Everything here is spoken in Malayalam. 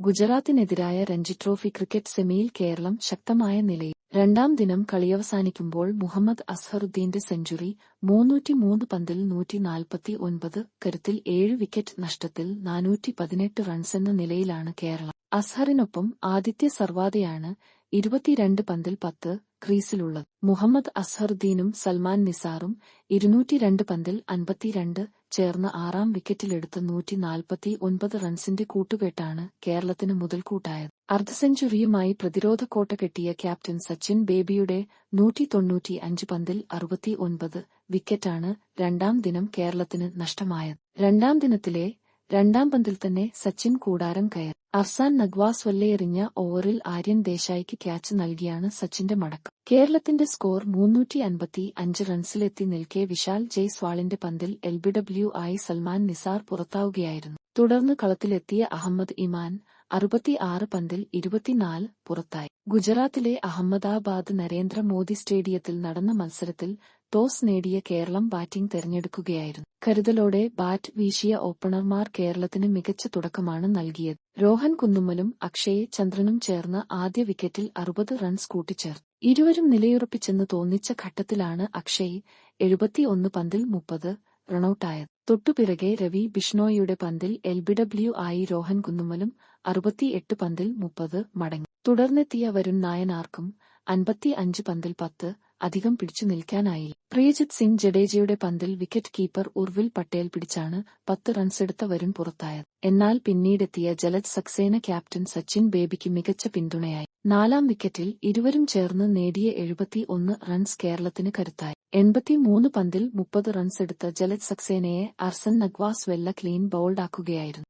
ഗുജറാത്തിനെതിരായ രഞ്ജി ട്രോഫി ക്രിക്കറ്റ് സെമിയിൽ കേരളം ശക്തമായ നിലയിൽ. രണ്ടാം ദിനം കളിയവസാനിക്കുമ്പോൾ മുഹമ്മദ് അസ്ഹറുദ്ദീന്റെ സെഞ്ചുറി മൂന്നൂറ്റിമൂന്ന് പന്തിൽ നൂറ്റി നാൽപ്പത്തി ഒൻപത് കരുത്തിൽ ഏഴ് വിക്കറ്റ് നഷ്ടത്തിൽ നാനൂറ്റി പതിനെട്ട് എന്ന നിലയിലാണ് കേരളം. അസ്ഹറിനൊപ്പം ആദിത്യ സർവാതയാണ് ഇരുപത്തിരണ്ട് പന്തിൽ പത്ത് ക്രീസിലുള്ളത്. മുഹമ്മദ് അസ്ഹറുദ്ദീനും സൽമാൻ നിസാറും ഇരുന്നൂറ്റിരണ്ട് പന്തിൽ അൻപത്തിരണ്ട് ചേർന്ന് ആറാം വിക്കറ്റിലെടുത്ത നൂറ്റി നാൽപ്പത്തി ഒൻപത് റൺസിന്റെ കൂട്ടുകെട്ടാണ് കേരളത്തിന് മുതൽക്കൂട്ടായത്. അർദ്ധ സെഞ്ചുറിയുമായി പ്രതിരോധ കോട്ട കെട്ടിയ ക്യാപ്റ്റൻ സച്ചിൻ ബേബിയുടെ നൂറ്റി തൊണ്ണൂറ്റി അഞ്ച് പന്തിൽ അറുപത്തി ഒൻപത് വിക്കറ്റാണ് രണ്ടാം ദിനം കേരളത്തിന് നഷ്ടമായത്. രണ്ടാം ദിനത്തിലെ രണ്ടാം പന്തിൽ തന്നെ സച്ചിൻ കൂടാരം കയറി. അഫ്സാൻ നഗ്വാസ് വല്ലയെറിഞ്ഞ ഓവറിൽ ആര്യൻ ദേശായിക്ക് ക്യാച്ച് നൽകിയാണ് സച്ചിന്റെ മടക്കം. കേരളത്തിന്റെ സ്കോർ മുന്നൂറ്റി അൻപത്തി അഞ്ച് റൺസിലെത്തി നിൽക്കെ വിശാൽ ജയ്സ്വാളിന്റെ പന്തിൽ എൽബിഡബ്ല്യു ആയി സൽമാൻ നിസാർ പുറത്താവുകയായിരുന്നു. തുടർന്ന് കളത്തിലെത്തിയ അഹമ്മദ് ഇമാൻ അറുപത്തിയാറ് പന്തിൽ ഇരുപത്തിനാല് പുറത്തായി. ഗുജറാത്തിലെ അഹമ്മദാബാദ് നരേന്ദ്രമോദി സ്റ്റേഡിയത്തിൽ നടന്ന മത്സരത്തിൽ ടോസ് നേടിയ കേരളം ബാറ്റിംഗ് തെരഞ്ഞെടുക്കുകയായിരുന്നു. കരുതലോടെ ബാറ്റ് വീശിയ ഓപ്പണർമാർ കേരളത്തിന് മികച്ച തുടക്കമാണ് നൽകിയത്. രോഹൻ കുന്നുമ്മലും അക്ഷയ് ചന്ദ്രനും ചേർന്ന് ആദ്യ വിക്കറ്റിൽ അറുപത് റൺസ് കൂട്ടിച്ചേർത്തു. ഇരുവരും നിലയുറപ്പിച്ചെന്ന് തോന്നിച്ച ഘട്ടത്തിലാണ് അക്ഷയ് എഴുപത്തിയൊന്ന് പന്തിൽ മുപ്പത് റണൌട്ടായത് തൊട്ടുപിറകെ രവി ബിഷ്ണോയിയുടെ പന്തിൽ എൽബിഡബ്ല്യു ആയി രോഹൻ കുന്നുമലും അറുപത്തിയെട്ട് പന്തിൽ മുപ്പത് മടങ്ങി. തുടർന്നെത്തിയ വരുൺ നായനാർക്കും അൻപത്തി അഞ്ച് പന്തിൽ പത്ത് അധികം പിടിച്ചു നിൽക്കാനായില്ല. പ്രിയജിത് സിംഗ് ജഡേജയുടെ പന്തിൽ വിക്കറ്റ് കീപ്പർ ഉർവിൽ പട്ടേൽ പിടിച്ചാണ് പത്ത് റൺസെടുത്ത വരുൺ പുറത്തായത്. എന്നാൽ പിന്നീടെത്തിയ ജലജ് സക്സേന ക്യാപ്റ്റൻ സച്ചിൻ ബേബിക്ക് മികച്ച പിന്തുണയായി. നാലാം വിക്കറ്റിൽ ഇരുവരും ചേർന്ന് നേടിയ എഴുപത്തി ഒന്ന് റൺസ് കേരളത്തിന് കരുത്തായി. എൺപത്തിമൂന്ന് പന്തിൽ മുപ്പത് റൺസെടുത്ത ജലജ് സക്സേനയെ അർസൻ നഗ്വാസ് വെല്ല ക്ലീൻ ബൌൾഡാക്കുകയായിരുന്നു